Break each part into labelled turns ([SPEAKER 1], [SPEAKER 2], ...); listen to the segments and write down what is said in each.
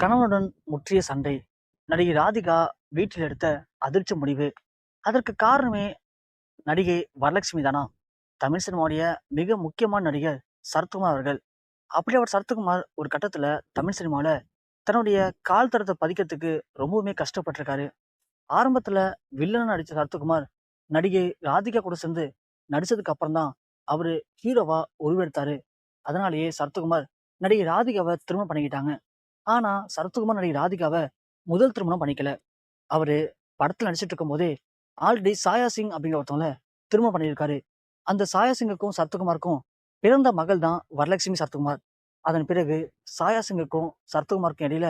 [SPEAKER 1] கணவனுடன் முற்றிய சண்டை. நடிகை ராதிகா வீட்டில் எடுத்த அதிர்ச்சி முடிவு. அதற்கு காரணமே நடிகை வரலட்சுமி தானா? தமிழ் சினிமாவுடைய மிக முக்கியமான நடிகர் சரத்குமார் அவர்கள். அப்படி அவர் சரத்குமார் ஒரு கட்டத்தில் தமிழ் சினிமாவில் தன்னுடைய கால் தரத்தை பதிக்கிறதுக்கு ரொம்பவுமே கஷ்டப்பட்டிருக்காரு. ஆரம்பத்தில் வில்லன் நடித்த சரத்குமார் நடிகை ராதிகா கூட சேர்ந்து நடித்ததுக்கு அப்புறம் தான் அவரு ஹீரோவா உருவெடுத்தாரு. அதனாலேயே சரத்குமார் நடிகை ராதிகாவை திருமணம் பண்ணிக்கிட்டாங்க. ஆனா சரத்குமார் நடிகை ராதிகாவை முதல் திருமணம் பண்ணிக்கல. அவரு படத்துல நடிச்சிட்டு இருக்கும் போதே ஆல்ரெடி சாயா சிங் அப்படிங்கிற ஒருத்தவங்கள திருமணம் பண்ணியிருக்காரு. அந்த சாயா சிங்குக்கும் சரத்குமாருக்கும் பிறந்த மகள் தான் வரலட்சுமி சரத்குமார். அதன் பிறகு சாயா சிங்குக்கும் சரத்குமாருக்கும் இடையில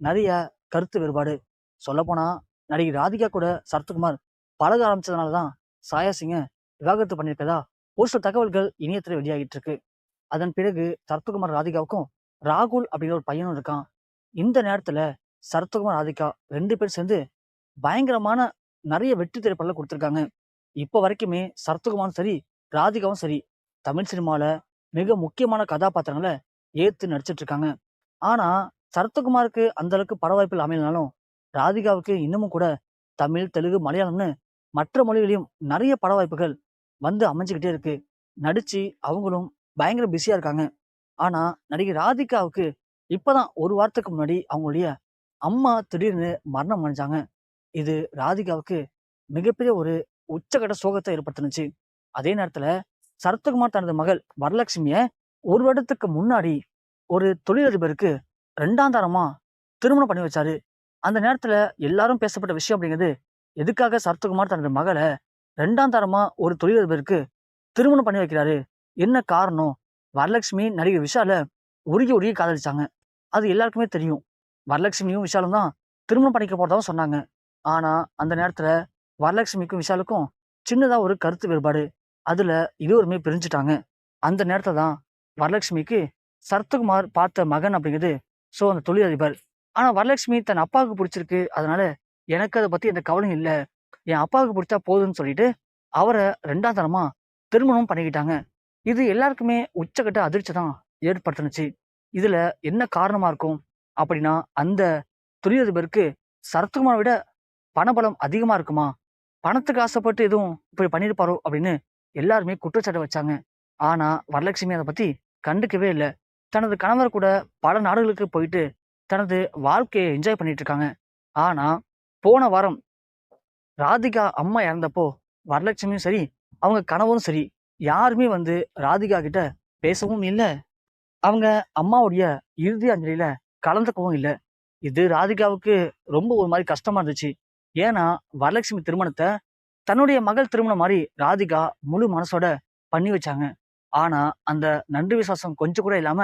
[SPEAKER 1] நிறைய கருத்து வேறுபாடு. சொல்லப்போனா நடிகை ராதிகா கூட சரத்குமார் பழக ஆரம்பிச்சதுனால தான் சாயா சிங்கை விவாகரத்து பண்ணியிருக்கதா ஒரு சில தகவல்கள் இணையத்தில் வெளியாகிட்டு இருக்கு அதன் பிறகு சரத்குமார் ராதிகாவுக்கும் ராகுல் அப்படிங்கிற ஒரு பையனும் இருக்கான். இந்த நேரத்தில் சரத்குமார் ராதிகா ரெண்டு பேரும் சேர்ந்து பயங்கரமான நிறைய வெற்றி திரைப்படங்களை கொடுத்துருக்காங்க. இப்போ வரைக்குமே சரத்குமாரும் சரி ராதிகாவும் சரி தமிழ் சினிமாவில் மிக முக்கியமான கதாபாத்திரங்களை ஏற்று நடிச்சிட்டு இருக்காங்க ஆனா சரத்குமாருக்கு அந்த அளவுக்கு அமையலனாலும் ராதிகாவுக்கு இன்னமும் கூட தமிழ் தெலுங்கு மலையாளம்னு மற்ற மொழிகளையும் நிறைய பட வாய்ப்புகள் வந்து அமைஞ்சுக்கிட்டே இருக்கு. நடிச்சு அவங்களும் பயங்கர பிஸியா இருக்காங்க. ஆனா நடிகை ராதிகாவுக்கு இப்போதான் ஒரு வாரத்துக்கு முன்னாடி அவங்களுடைய அம்மா திடீர்னு மரணம் அடைஞ்சாங்க. இது ராதிகாவுக்கு மிகப்பெரிய ஒரு உச்சகட்ட சோகத்தை ஏற்படுத்துனுச்சு. அதே நேரத்தில் சரத்குமார் தனது மகள் வரலட்சுமிய ஒரு வருடத்துக்கு முன்னாடி ஒரு தொழிலதிபருக்கு ரெண்டாம் தரமா திருமணம் பண்ணி வச்சாரு. அந்த நேரத்தில் எல்லாரும் பேசப்பட்ட விஷயம் அப்படிங்கிறது எதுக்காக சரத்குமார் தனது மகளை ரெண்டாம் தரமா ஒரு தொழிலதிபருக்கு திருமணம் பண்ணி வைக்கிறாரு? என்ன காரணம்? வரலட்சுமி நடிகை விஷால உருகி உருகி காதலிச்சாங்க. அது எல்லாருக்குமே தெரியும். வரலட்சுமியும் விஷாலும் தான் திருமணம் பண்ணிக்க போகிறதாவும் சொன்னாங்க. ஆனால் அந்த நேரத்தில் வரலட்சுமிக்கும் விஷாலுக்கும் சின்னதாக ஒரு கருத்து வேறுபாடு. அதில் இருவருமே பிரிஞ்சுட்டாங்க. அந்த நேரத்தில் தான் வரலட்சுமிக்கு சரத்குமார் பார்த்த மகன் அப்படிங்கிறது ஸோ அந்த தொழிலதிபர். ஆனால் வரலட்சுமி தன் அப்பாவுக்கு பிடிச்சிருக்கு. அதனால எனக்கு அதை பற்றி எந்த கவலையும் இல்லை. என் அப்பாவுக்கு பிடிச்சா போதும்னு சொல்லிட்டு அவரை ரெண்டாம் தரமாக திருமணம் பண்ணிக்கிட்டாங்க. இது எல்லாருக்குமே உச்சக்கட்ட அதிர்ச்சி தான் ஏற்படுத்துனுச்சு. இதில் என்ன காரணமாக இருக்கும்? அப்படின்னா அந்த தொழிலதிபருக்கு சரத்குமாரை விட பணபலம் அதிகமாக இருக்குமா? பணத்துக்கு ஆசைப்பட்டு எதுவும் இப்படி பண்ணியிருப்பாரோ அப்படின்னு எல்லாருமே குற்றச்சாட்டு வச்சாங்க. ஆனால் வரலட்சுமி அதை பற்றி கண்டுக்கவே இல்லை. தனது கணவர் கூட பல நாடுகளுக்கு போயிட்டு தனது வாழ்க்கையை என்ஜாய் பண்ணிட்டு இருக்காங்க. ஆனால் போன வாரம் ராதிகா அம்மா இறந்தப்போ வரலட்சுமியும் சரி அவங்க கணவரும் சரி யாருமே வந்து ராதிகா கிட்ட பேசவும் இல்லை. அவங்க அம்மாவுடைய இறுதி அஞ்சலியில கலந்துக்கவும் இல்லை. இது ராதிகாவுக்கு ரொம்ப ஒரு மாதிரி கஷ்டமா இருந்துச்சு. ஏன்னா வரலட்சுமி திருமணத்தை தன்னுடைய மகள் திருமணம் மாதிரி ராதிகா முழு மனசோட பண்ணி வச்சாங்க. ஆனா அந்த நன்றி விசுவாசம் கொஞ்சம் கூட இல்லாம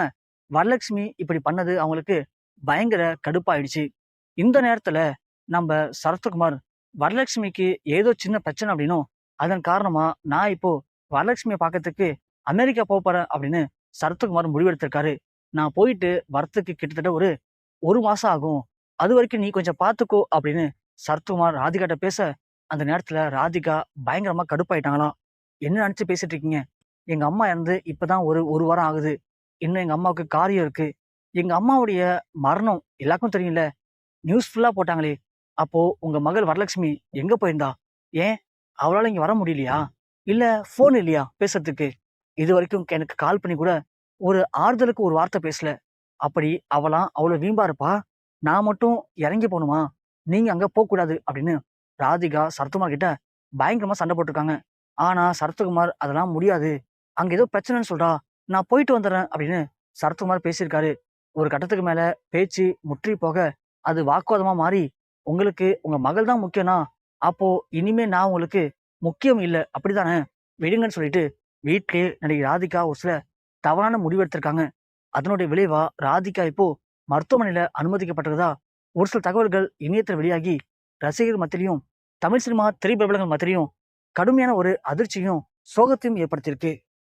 [SPEAKER 1] வரலட்சுமி இப்படி பண்ணது அவங்களுக்கு பயங்கர கடுப்பாயிடுச்சு. இந்த நேரத்துல நம்ம சரத்குமார் வரலட்சுமிக்கு ஏதோ சின்ன பிரச்சனை அப்படின்னும் அதன் காரணமா நான் இப்போ வரலட்சுமியை பார்க்கறதுக்கு அமெரிக்கா போக போறேன் அப்படின்னு சரத்குமார் முடிவெடுத்திருக்காரு. நான் போயிட்டு வரத்துக்கு கிட்டத்தட்ட ஒரு ஒரு மாசம் ஆகும். அது வரைக்கும் நீ கொஞ்சம் பார்த்துக்கோ அப்படின்னு சரத்குமார் ராதிகாட்ட பேச அந்த நேரத்துல ராதிகா பயங்கரமா கடுப்பாயிட்டாங்களாம். என்ன நினைச்சு பேசிட்டு இருக்கீங்க? எங்க அம்மா இறந்து இப்பதான் ஒரு ஒரு வாரம் ஆகுது. இன்னும் எங்க அம்மாவுக்கு காரியம் இருக்கு. எங்க அம்மாவுடைய மரணம் எல்லாருக்கும் தெரியும்ல. நியூஸ் ஃபுல்லா போட்டாங்களே. அப்போ உங்க மகள் வரலட்சுமி எங்க போயிருந்தா? ஏன்? அவளால இங்க வர முடியலையா? இல்ல போன் இல்லையா பேசுறதுக்கு? இது வரைக்கும் எனக்கு கால் பண்ணி கூட ஒரு ஆறுதலுக்கு ஒரு வார்த்தை பேசல. அப்படி அவளாம் அவ்வளவு வீம்பா இருப்பா நான் மட்டும் இறங்கி போகணுமா? நீங்க அங்க போகக்கூடாது அப்படின்னு ராதிகா சரத்குமார் கிட்ட பயங்கரமா சண்டை போட்டிருக்காங்க. ஆனா சரத்குமார் அதெல்லாம் முடியாது. அங்க ஏதோ பிரச்சனைன்னு சொல்றா. நான் போயிட்டு வந்துடுறேன் அப்படின்னு சரத்குமார் பேசியிருக்காரு. ஒரு கட்டத்துக்கு மேல பேச்சு முற்றி போக அது வாக்குவாதமா மாறி உங்களுக்கு உங்க மகள் தான் முக்கியம்னா அப்போ இனிமே நான் உங்களுக்கு முக்கியம் இல்லை. அப்படிதானே விடுங்கன்னு சொல்லிட்டு வீட்டிலே நடிகை ராதிகா ஒரு சில தவறான முடிவெடுத்திருக்காங்க அதனுடைய விளைவா ராதிகா இப்போ மருத்துவமனையில அனுமதிக்கப்பட்டிருக்கதா ஒரு சில தகவல்கள் இணையத்தில் வெளியாகி ரசிகர்கள் மத்தியிலையும் தமிழ் சினிமா திரைப்பிரபலங்கள் மத்தியிலையும் கடுமையான ஒரு அதிர்ச்சியும் சோகத்தையும் ஏற்படுத்தியிருக்கு.